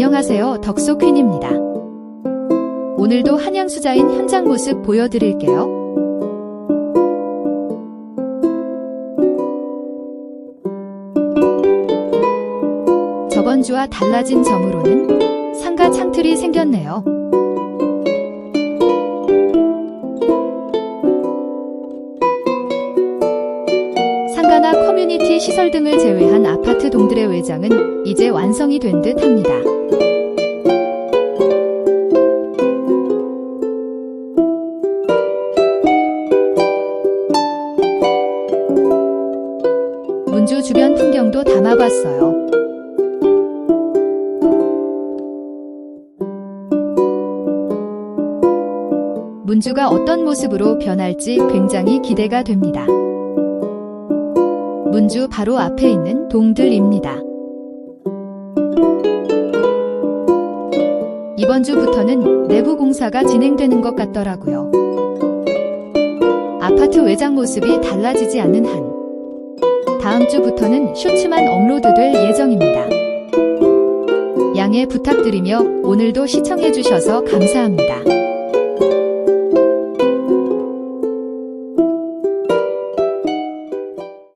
안녕하세요. 덕소퀸입니다. 오늘도 한양수자인 현장 모습 보여드릴게요. 저번 주와 달라진 점으로는 상가 창틀이 생겼네요. 상가나 커뮤니티 시설 등을 제외한 아파트 동들의 외장은 이제 완성이 된 듯 합니다. 문주 주변 풍경도 담아봤어요. 문주가 어떤 모습으로 변할지 굉장히 기대가 됩니다. 문주 바로 앞에 있는 동들입니다. 이번 주부터는 내부 공사가 진행되는 것 같더라고요. 아파트 외장 모습이 달라지지 않는 한 다음 주부터는 쇼츠만 업로드될 예정입니다. 양해 부탁드리며 오늘도 시청해주셔서 감사합니다.